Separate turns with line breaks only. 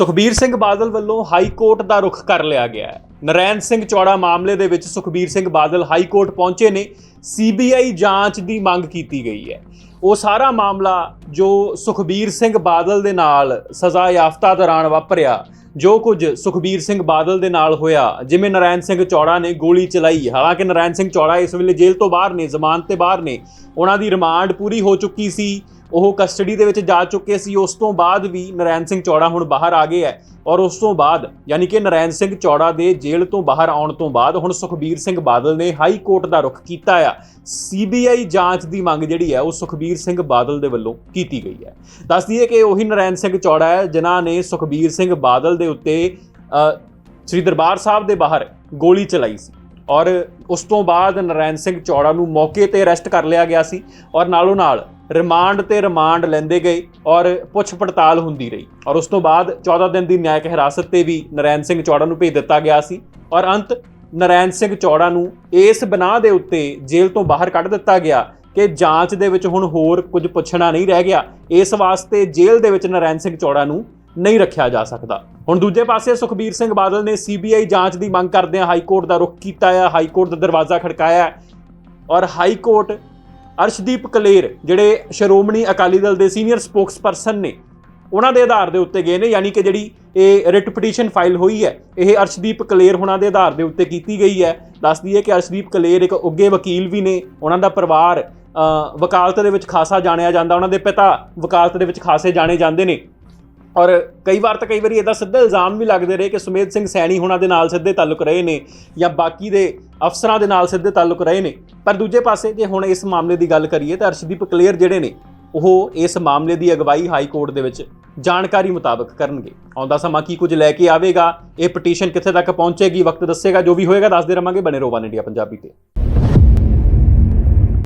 ਸੁਖਬੀਰ ਸਿੰਘ ਬਾਦਲ ਵੱਲੋਂ high court ਦਾ ਰੁਖ ਕਰ ਲਿਆ ਗਿਆ ਹੈ। ਨਰੈਣ ਸਿੰਘ ਚੌੜਾ ਮਾਮਲੇ ਦੇ ਵਿੱਚ ਸੁਖਬੀਰ ਸਿੰਘ ਬਾਦਲ ਹਾਈ ਕੋਰਟ ਪਹੁੰਚੇ ਨੇ। ਸੀਬੀਆਈ ਜਾਂਚ ਦੀ ਮੰਗ ਕੀਤੀ ਗਈ ਹੈ। ਉਹ ਸਾਰਾ ਮਾਮਲਾ ਜੋ ਸੁਖਬੀਰ ਸਿੰਘ ਬਾਦਲ ਦੇ ਨਾਲ ਸਜ਼ਾ ਯਾਫਤਾ ਦੌਰਾਨ ਵਾਪਰਿਆ, ਜੋ ਕੁਝ ਸੁਖਬੀਰ ਸਿੰਘ ਬਾਦਲ ਦੇ ਨਾਲ ਹੋਇਆ, ਜਿਵੇਂ ਨਰੈਣ ਸਿੰਘ ਚੌੜਾ ਨੇ ਗੋਲੀ ਚਲਾਈ। ਹਾਲਾਂਕਿ ਨਰਾਇਣ ਸਿੰਘ ਚੌੜਾ ਇਸ ਵੇਲੇ ਜੇਲ੍ਹ ਤੋਂ ਬਾਹਰ ਨੇ, ਜ਼ਮਾਨਤ ਤੇ ਬਾਹਰ ਨੇ। ਉਹਨਾਂ ਦੀ ਰਿਮਾਂਡ ਪੂਰੀ ਹੋ ਚੁੱਕੀ ਸੀ। ਉਹ ਕਸਟਡੀ ਦੇ ਵਿੱਚ ਜਾ ਚੁੱਕੇ ਸੀ। ਉਸ ਤੋਂ ਬਾਅਦ ਵੀ ਨਰੈਣ ਸਿੰਘ ਚੌੜਾ ਹੁਣ ਬਾਹਰ ਆ ਗਏ ਹੈ ਔਰ ਉਸ ਤੋਂ ਬਾਅਦ ਯਾਨੀ ਕਿ ਨਰੈਣ ਸਿੰਘ ਚੌੜਾ ਦੇ ਜੇਲ੍ਹ ਤੋਂ ਬਾਹਰ ਆਉਣ ਤੋਂ ਬਾਅਦ ਹੁਣ ਸੁਖਬੀਰ ਸਿੰਘ ਬਾਦਲ ਨੇ ਹਾਈ ਕੋਰਟ ਦਾ ਰੁਖ ਕੀਤਾ ਆ। ਸੀਬੀਆਈ ਜਾਂਚ ਦੀ ਮੰਗ ਜਿਹੜੀ ਹੈ ਉਹ ਸੁਖਬੀਰ ਸਿੰਘ ਬਾਦਲ ਦੇ ਵੱਲੋਂ ਕੀਤੀ ਗਈ ਹੈ। ਦੱਸ ਦਈਏ ਕਿ ਉਹੀ ਨਰੈਣ ਸਿੰਘ ਚੌੜਾ ਹੈ ਜਿਨ੍ਹਾਂ ਨੇ ਸੁਖਬੀਰ ਸਿੰਘ ਬਾਦਲ ਦੇ ਉੱਤੇ ਸ੍ਰੀ ਦਰਬਾਰ ਸਾਹਿਬ ਦੇ ਬਾਹਰ ਗੋਲੀ ਚਲਾਈ ਸੀ। ਔਰ ਉਸ ਤੋਂ ਬਾਅਦ ਨਰੈਣ ਸਿੰਘ ਚੌੜਾ ਨੂੰ ਮੌਕੇ ਤੇ ਅਰੈਸਟ ਕਰ ਲਿਆ ਗਿਆ ਸੀ ਔਰ ਨਾਲੋਂ ਨਾਲ ਰਿਮਾਂਡ ਤੇ ਰਿਮਾਂਡ ਲੈਂਦੇ ਗਏ ਔਰ ਪੁੱਛ ਪੜਤਾਲ ਹੁੰਦੀ ਰਹੀ। ਔਰ ਉਸ ਤੋਂ ਬਾਅਦ 14 ਦਿਨ ਦੀ ਨਿਆਇਕ ਹਿਰਾਸਤ ਤੇ ਵੀ ਨਰੈਣ ਸਿੰਘ ਚੌੜਾ ਨੂੰ ਭੇਜ ਦਿੱਤਾ ਗਿਆ ਸੀ ਔਰ ਅੰਤ ਨਰੈਣ ਸਿੰਘ ਚੌੜਾ ਨੂੰ ਇਸ ਬਣਾ ਦੇ ਉੱਤੇ ਜੇਲ੍ਹ ਤੋਂ ਬਾਹਰ ਕੱਢ ਦਿੱਤਾ ਗਿਆ ਕਿ ਜਾਂਚ ਦੇ ਵਿੱਚ ਹੁਣ ਹੋਰ ਕੁਝ ਪੁੱਛਣਾ ਨਹੀਂ ਰਹਿ ਗਿਆ। ਇਸ ਵਾਸਤੇ ਜੇਲ੍ਹ ਦੇ ਵਿੱਚ ਨਰੈਣ ਸਿੰਘ ਚੌੜਾ ਨੂੰ ਨਹੀਂ ਰੱਖਿਆ ਜਾ ਸਕਦਾ। ਹੁਣ ਦੂਜੇ ਪਾਸੇ ਸੁਖਬੀਰ ਸਿੰਘ ਬਾਦਲ ਨੇ ਸੀਬੀਆਈ ਜਾਂਚ ਦੀ ਮੰਗ ਕਰਦਿਆਂ ਹਾਈ ਕੋਰਟ ਦਾ ਰੁਖ ਕੀਤਾ ਹੈ ਹਾਈ ਕੋਰਟ ਦਾ ਦਰਵਾਜ਼ਾ ਖੜਕਾਇਆ ਔਰ ਹਾਈ ਕੋਰਟ ਅਰਸ਼ਦੀਪ ਕਲੇਰ, ਜਿਹੜੇ ਸ਼੍ਰੋਮਣੀ ਅਕਾਲੀ ਦਲ ਦੇ ਸੀਨੀਅਰ ਸਪੋਕਸਪਰਸਨ ਨੇ, ਉਹਨਾਂ ਦੇ ਆਧਾਰ ਦੇ ਉੱਤੇ ਗਏ ਨੇ, ਯਾਨੀ ਕਿ ਜਿਹੜੀ ਇਹ ਰਿਟ ਪਟੀਸ਼ਨ ਫਾਈਲ ਹੋਈ ਹੈ, ਇਹ ਅਰਸ਼ਦੀਪ ਕਲੇਰ ਹੁਣਾਂ ਦੇ ਆਧਾਰ ਦੇ ਉੱਤੇ ਕੀਤੀ ਗਈ ਹੈ। ਦੱਸਦੀ ਹੈ ਕਿ ਅਰਸ਼ਦੀਪ ਕਲੇਰ ਇੱਕ ਉੱਗੇ ਵਕੀਲ ਵੀ ਨੇ, ਉਹਨਾਂ ਦਾ ਪਰਿਵਾਰ ਵਕਾਲਤ ਦੇ ਵਿੱਚ ਖਾਸਾ ਜਾਣਿਆ ਜਾਂਦਾ, ਉਹਨਾਂ ਦੇ ਪਿਤਾ ਵਕਾਲਤ ਦੇ ਵਿੱਚ ਖਾਸੇ ਜਾਣੇ ਜਾਂਦੇ ਨੇ। ਔਰ ਕਈ ਵਾਰ ਤਾਂ ਕਈ ਵਾਰੀ ਇਹਦਾ ਸਿੱਧਾ ਇਲਜ਼ਾਮ ਵੀ ਲੱਗਦੇ ਰਹੇ ਕਿ ਸੁਮੇਧ ਸਿੰਘ ਸੈਣੀ ਹੁਣਾਂ ਦੇ ਨਾਲ ਸਿੱਧੇ ਤਾਲੁਕ ਰਹੇ ਨੇ ਜਾਂ ਬਾਕੀ ਦੇ ਅਫਸਰਾਂ ਦੇ ਨਾਲ ਸਿੱਧੇ ਤਾਲੁਕ ਰਹੇ ਨੇ। ਪਰ ਦੂਜੇ ਪਾਸੇ ਜੇ ਹੁਣ ਇਸ ਮਾਮਲੇ ਦੀ ਗੱਲ ਕਰੀਏ ਤਾਂ ਅਰਸ਼ਦੀਪ ਕਲੀਅਰ ਜਿਹੜੇ ਨੇ, ਉਹ ਇਸ ਮਾਮਲੇ ਦੀ ਅਗਵਾਈ ਹਾਈ ਕੋਰਟ ਦੇ ਵਿੱਚ ਜਾਣਕਾਰੀ ਮੁਤਾਬਕ ਕਰਨਗੇ। ਆਉਂਦਾ ਸਮਾਂ ਕੀ ਕੁਝ ਲੈ ਕੇ ਆਵੇਗਾ, ਇਹ ਪਟੀਸ਼ਨ ਕਿੱਥੇ ਤੱਕ ਪਹੁੰਚੇਗੀ, ਵਕਤ ਦੱਸੇਗਾ, ਜੋ ਵੀ ਹੋਏਗਾ, ਦੱਸਦੇ ਰਵਾਂਗੇ ਬਣੇ ਰਹੋ ਵਨ ਇੰਡੀਆ ਪੰਜਾਬੀ ਤੇ।